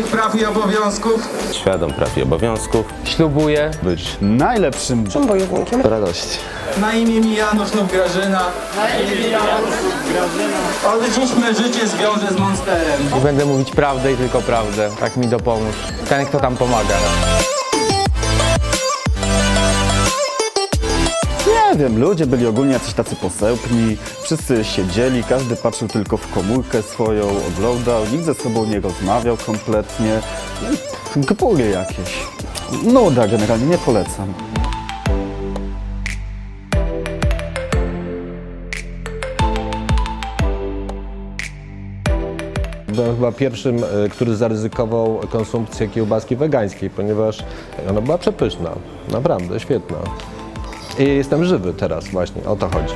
Świadom swoich praw i obowiązków Świadom praw i obowiązków. Ślubuję Być najlepszym bojownikiem. radości. na imię mi Janusz lub Grażyna. Od dziś me życie zwiąże z Monsterem. i będę mówić prawdę i tylko prawdę. Tak mi dopomóż. Ten, kto tam pomaga. Wiem, ludzie byli ogólnie jacyś tacy posełpni, wszyscy siedzieli, każdy patrzył tylko w komórkę swoją, oglądał, nikt ze sobą nie rozmawiał kompletnie. No Gbury jakieś. Nuda generalnie, nie polecam. Byłem chyba pierwszym, e, który zaryzykował konsumpcję kiełbaski wegańskiej, ponieważ ona była przepyszna, naprawdę świetna. I jestem żywy teraz właśnie, o to chodzi.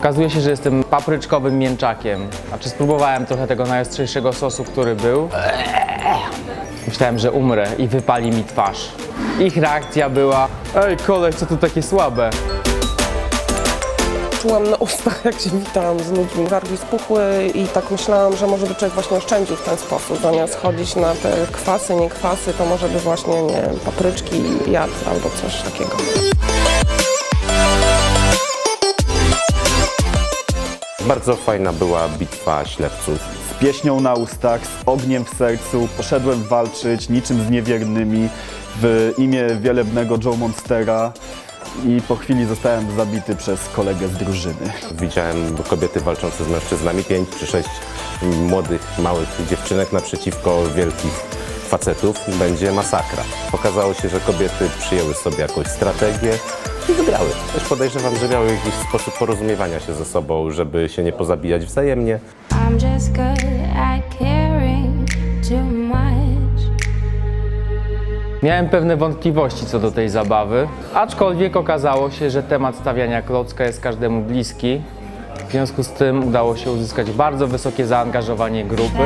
Okazuje się, że jestem papryczkowym mięczakiem. Znaczy spróbowałem trochę tego najostrzejszego sosu, który był. Myślałem, że umrę i wypali mi twarz. Ich reakcja była Ej kolej, co tu takie słabe? Czułam na ustach, jak się witałam z ludźmi. Wargi spuchły i tak myślałam, że może by człowiek właśnie oszczędził w ten sposób. Zamiast chodzić na te kwasy, nie kwasy, to może by właśnie, nie wiem, papryczki jadł albo coś takiego. Bardzo fajna była bitwa ślepców. Z pieśnią na ustach, z ogniem w sercu, poszedłem walczyć niczym z niewiernymi w imię wielebnego Joe Monstera i po chwili zostałem zabity przez kolegę z drużyny. Widziałem kobiety walczące z mężczyznami, pięć czy sześć młodych, małych dziewczynek naprzeciwko wielkich facetów. Będzie masakra. Okazało się, że kobiety przyjęły sobie jakąś strategię i wygrały. Też podejrzewam, że miały jakiś sposób porozumiewania się ze sobą, żeby się nie pozabijać wzajemnie. I'm just good Miałem pewne wątpliwości co do tej zabawy, aczkolwiek okazało się, że temat stawiania klocka jest każdemu bliski. W związku z tym udało się uzyskać bardzo wysokie zaangażowanie grupy.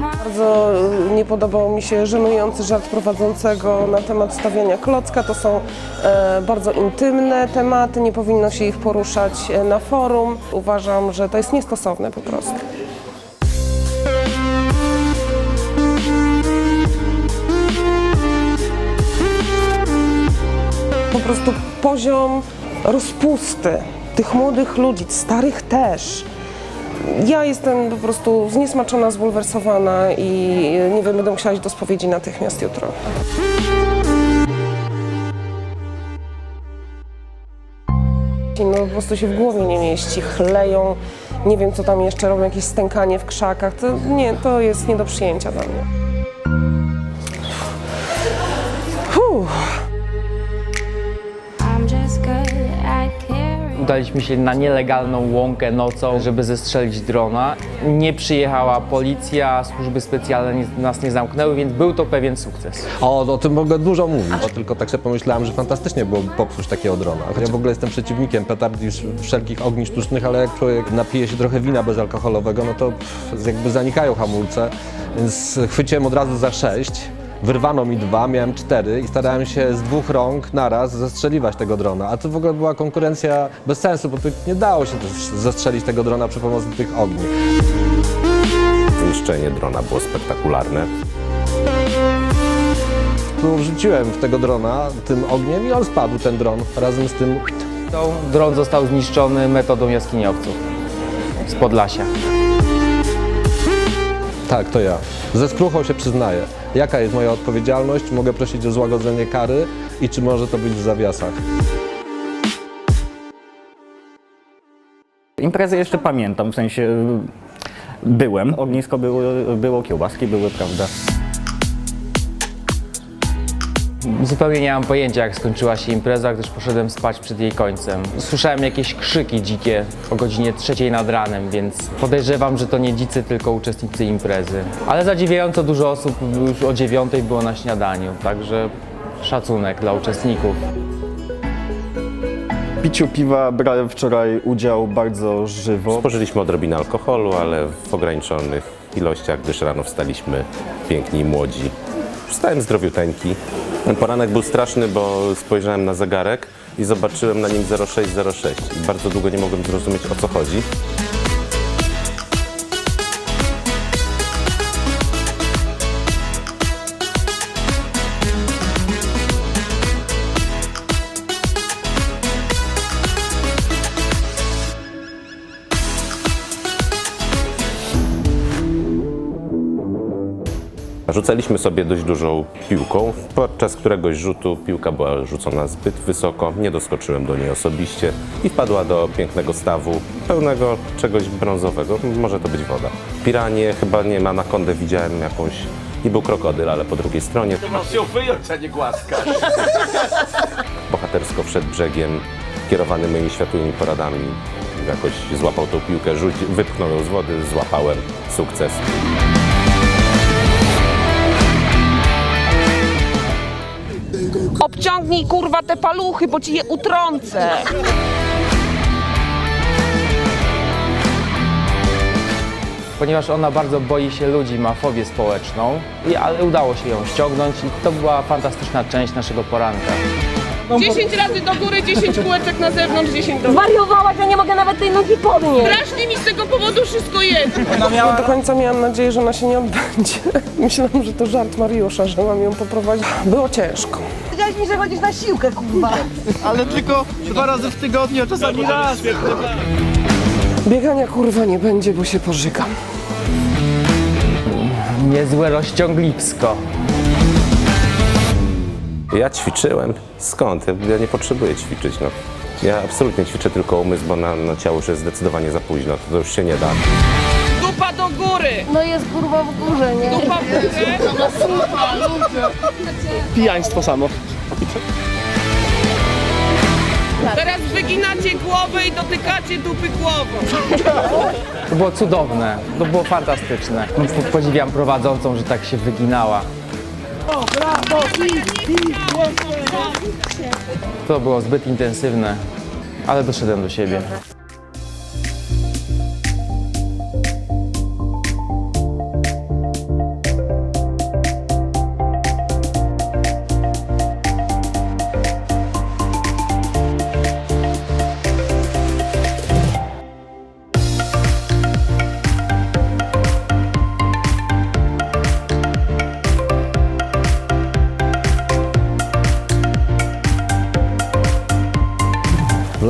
Bardzo nie podobał mi się żenujący żart prowadzącego na temat stawiania klocka. To są e, bardzo intymne tematy, nie powinno się ich poruszać e, na forum. Uważam, że to jest niestosowne po prostu. Po prostu poziom rozpusty tych młodych ludzi, starych też. Ja jestem po prostu zniesmaczona, zbulwersowana i nie wiem, będę musiała iść do spowiedzi natychmiast jutro. No po prostu się w głowie nie mieści, chleją, nie wiem co tam jeszcze robią, jakieś stękanie w krzakach. To nie, to jest nie do przyjęcia dla mnie. Udaliśmy się na nielegalną łąkę nocą, żeby zestrzelić drona. Nie przyjechała policja, służby specjalne nas nie zamknęły, więc był to pewien sukces. O, o tym mogę dużo mówić, bo tylko tak sobie pomyślałem, że fantastycznie było popsuć takiego drona. Ja w ogóle jestem przeciwnikiem petard sz- wszelkich ogni sztucznych, ale jak człowiek napije się trochę wina bezalkoholowego, no to pff, jakby zanikają hamulce, więc chwyciłem od razu za sześć. Wyrwano mi dwa, miałem cztery i starałem się z dwóch rąk naraz zestrzeliwać tego drona. A to w ogóle była konkurencja bez sensu, bo tu nie dało się też zestrzelić tego drona przy pomocy tych ogni. Zniszczenie drona było spektakularne. Tu rzuciłem w tego drona tym ogniem i on spadł, ten dron, razem z tym To Dron został zniszczony metodą jaskiniowców z Podlasia. Tak, to ja. Ze skruchą się przyznaję. Jaka jest moja odpowiedzialność? Mogę prosić o złagodzenie kary i czy może to być w zawiasach? Imprezę jeszcze pamiętam, w sensie y, byłem, ognisko było, było kiełbaski były, prawda? Zupełnie nie mam pojęcia, jak skończyła się impreza, gdyż poszedłem spać przed jej końcem. Słyszałem jakieś krzyki dzikie o godzinie trzeciej nad ranem, więc podejrzewam, że to nie dzicy, tylko uczestnicy imprezy. Ale zadziwiająco dużo osób już o dziewiątej było na śniadaniu, także szacunek dla uczestników. W piciu piwa brałem wczoraj udział bardzo żywo. Spożyliśmy odrobinę alkoholu, ale w ograniczonych ilościach, gdyż rano wstaliśmy piękni i młodzi. Wstałem zdrowiuteńki. Ten poranek był straszny, bo spojrzałem na zegarek i zobaczyłem na nim 0606 i bardzo długo nie mogłem zrozumieć o co chodzi. Rzucaliśmy sobie dość dużą piłką. Podczas któregoś rzutu piłka była rzucona zbyt wysoko, nie doskoczyłem do niej osobiście i wpadła do pięknego stawu, pełnego czegoś brązowego. Może to być woda. Piranie, chyba nie ma anakondę, widziałem jakąś i był krokodyl, ale po drugiej stronie. Bohatersko przed brzegiem, kierowany moimi światłymi poradami, jakoś złapał tą piłkę, rzuć, wypchnął ją z wody, złapałem. Sukces. Obciągnij kurwa te paluchy, bo ci je utrącę. Ponieważ ona bardzo boi się ludzi, ma fobię społeczną, i, ale udało się ją ściągnąć i to była fantastyczna część naszego poranka. 10 razy do góry, 10 kółeczek na zewnątrz, 10 do góry. Wariowałaś, ja nie mogę nawet tej nogi podnieść. Strasznie mi z tego powodu wszystko jest. Do końca miałam nadzieję, że ona się nie odbędzie. Myślałam, że to żart Mariusza, że mam ją poprowadzić. Było ciężko. Powiedziałeś mi, że chodzisz na siłkę, kurwa. Ale tylko dwa razy w tygodniu, a czasami raz. Biegania kurwa nie będzie, bo się pożygam. Niezłe rozciągliwsko. Ja ćwiczyłem. Skąd? Ja- Ja nie potrzebuję ćwiczyć. No. Ja absolutnie ćwiczę tylko umysł, bo na, na ciało już jest zdecydowanie za późno. To już się nie da. Dupa do góry! No jest kurwa w górze, nie? Dupa w górę. Pijaństwo samo. Teraz wyginacie głowę i dotykacie dupy głową. To było cudowne, to było fantastyczne. Po- Podziwiam prowadzącą, że tak się wyginała. To było zbyt intensywne, ale doszedłem do siebie.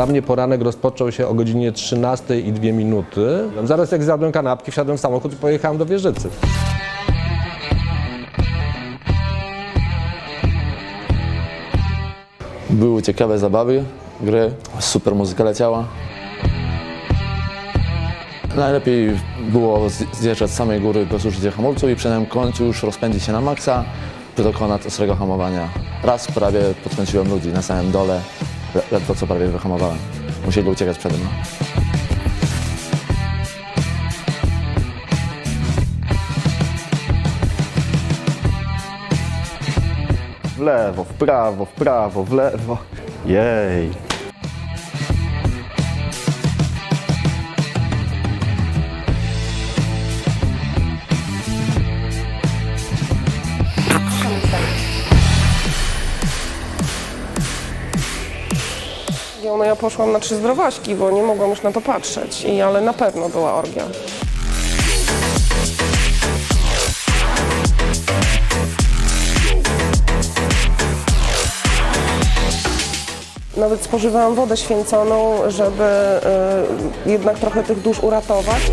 Dla mnie poranek rozpoczął się o godzinie 13 i 2 minuty. Zaraz jak zjadłem kanapki, wsiadłem w samochód i pojechałem do Wieżycy. Były ciekawe zabawy, gry, super muzyka leciała. Najlepiej było zj- zjeżdżać z samej góry bez użycia hamulców i przy samym końcu już rozpędzić się na maksa, by dokonać ostrego hamowania. Raz prawie podkręciłem ludzi na samym dole, le- ledwo co prawie wyhamowałem. Musieli uciekać przede mną. W lewo, w prawo, w prawo, w lewo. Jej. No ja poszłam na trzy zdrowaśki, bo nie mogłam już na to patrzeć. I, ale na pewno była orgia. Nawet spożywałam wodę święconą, żeby y, jednak trochę tych dusz uratować.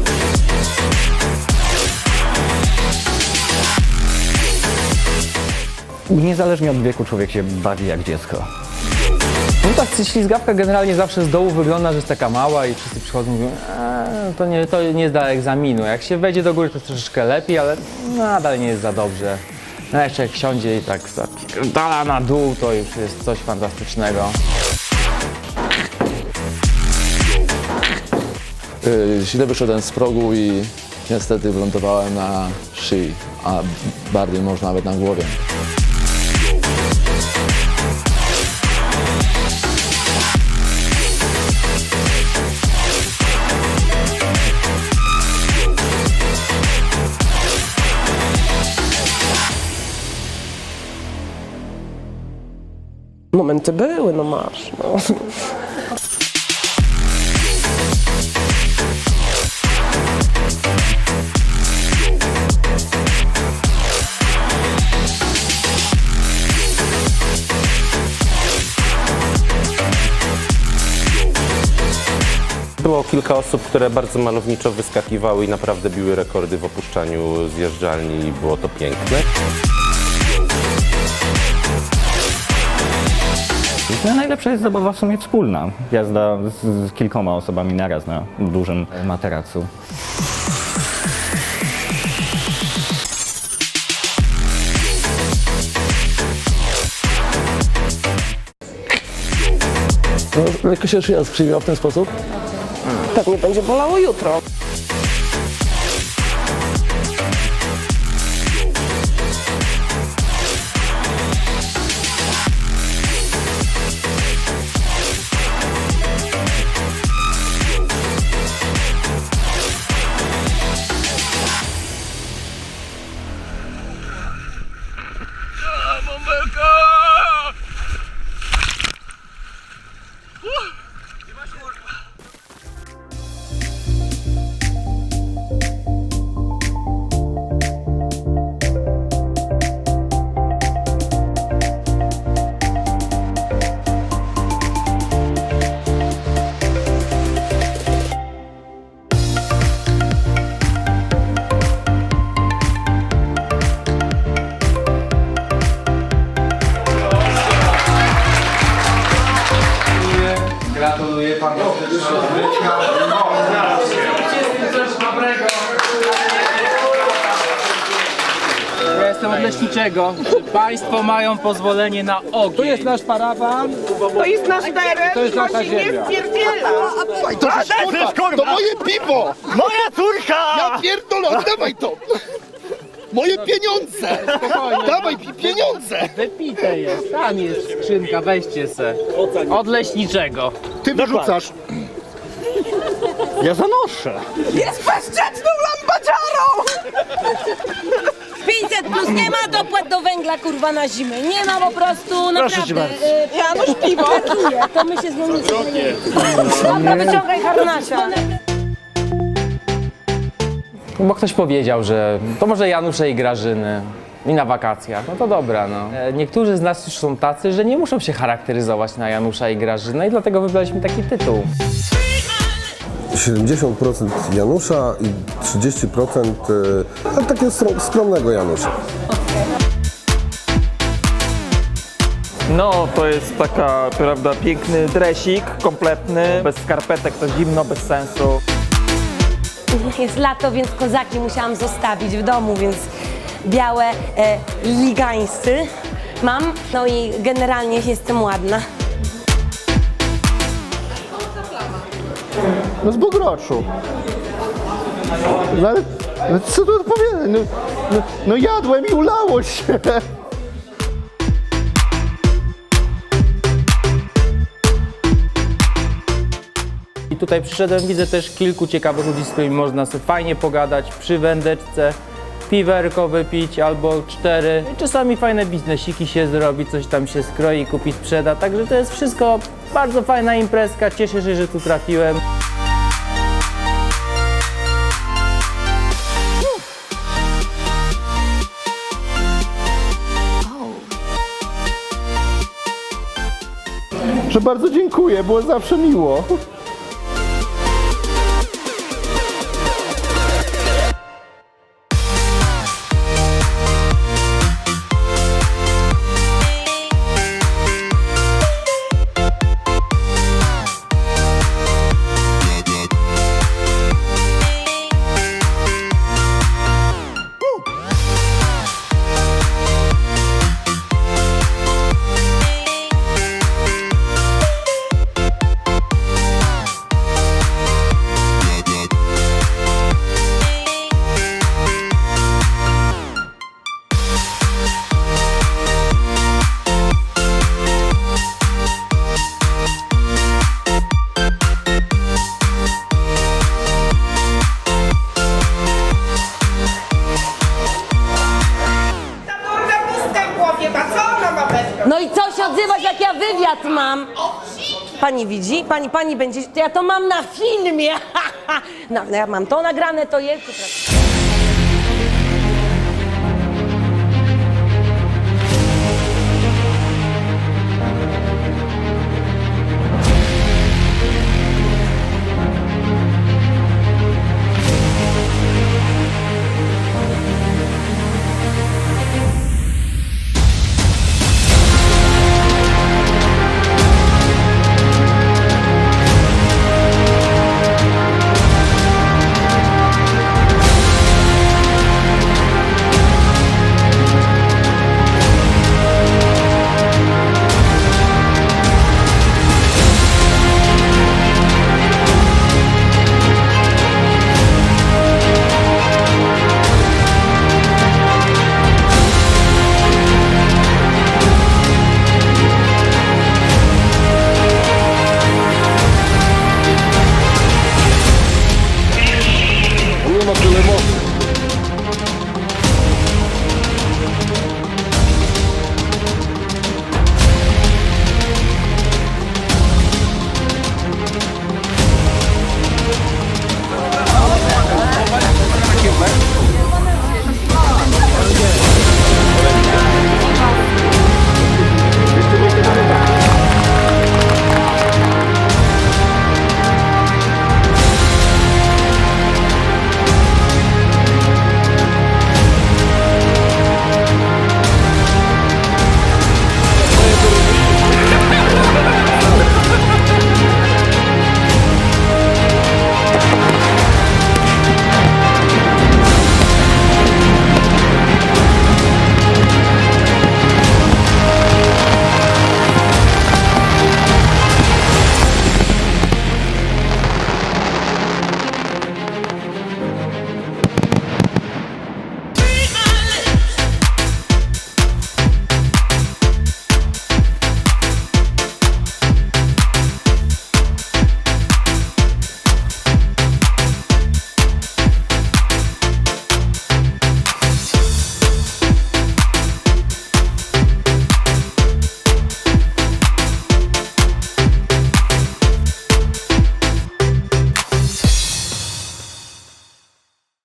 Niezależnie od wieku człowiek się bawi jak dziecko. No tak, ślizgawka generalnie zawsze z dołu wygląda, że jest taka mała i wszyscy przychodzą i mówią, eee, to, nie, to nie zda egzaminu. Jak się wejdzie do góry, to troszeczkę lepiej, ale nadal nie jest za dobrze. No jeszcze jak siądzie i tak dala na dół, to już jest coś fantastycznego. Yy, źle wyszedłem z progu i niestety wylądowałem na szyi, a bardziej może nawet na głowie. Momenty były, no masz. No. Było kilka osób, które bardzo malowniczo wyskakiwały i naprawdę biły rekordy w opuszczaniu zjeżdżalni i było to piękne. No, najlepsza jest zabawa w sumie wspólna. Jazda z, z kilkoma osobami naraz na dużym materacu. No, lekko się szyja skrzywiła w ten sposób. Pewnie będzie bolało jutro. Jestem od leśniczego. Czy państwo mają pozwolenie na ogień? Tu jest nasz parawan. To jest nasz teren To jest nasza się nie ziemia. wpierdziela. To moje piwo! Moja córka! Ja pierdolę, oddawaj to! Moje pieniądze! Dawaj mi pieniądze! Wypite jest. Tam jest skrzynka, weźcie se. Od leśniczego. Ty wyrzucasz. Ja zanoszę! Jest bezczeczną lambaciarą! 500 plus nie ma dopłat do węgla kurwa na zimę. Nie ma po prostu naprawdę. y, Janusz piwo. To my się z nią nic nie Dobra, wyciągaj harnasia. Bo ktoś powiedział, że to może Janusze i Grażyny. I na wakacjach, no to dobra, no. E, Niektórzy z nas już są tacy, że nie muszą się charakteryzować na Janusza i Grażynę i dlatego wybraliśmy taki tytuł. 70% Janusza i 30% e, takiego skromnego Janusza. No, to jest taka, prawda, piękny dresik, kompletny, bez skarpetek, to zimno, bez sensu. Jest lato, więc kozaki musiałam zostawić w domu, więc białe e, ligańsy mam. No i generalnie jestem ładna. No z Bogroczu. No ale no co tu odpowiadać? No, no, no jadłem i ulało się. I tutaj przyszedłem, widzę też kilku ciekawych ludzi, z którymi można sobie fajnie pogadać przy wędeczce, piwerko wypić albo cztery. I czasami fajne biznesiki się zrobi, coś tam się skroi, kupi, sprzeda. Także to jest wszystko bardzo fajna imprezka. Cieszę się, że tu trafiłem. Że bardzo dziękuję, było zawsze miło. Pani widzi? Pani, pani będzie... Ja to mam na filmie. No, ja mam to nagrane, to jest...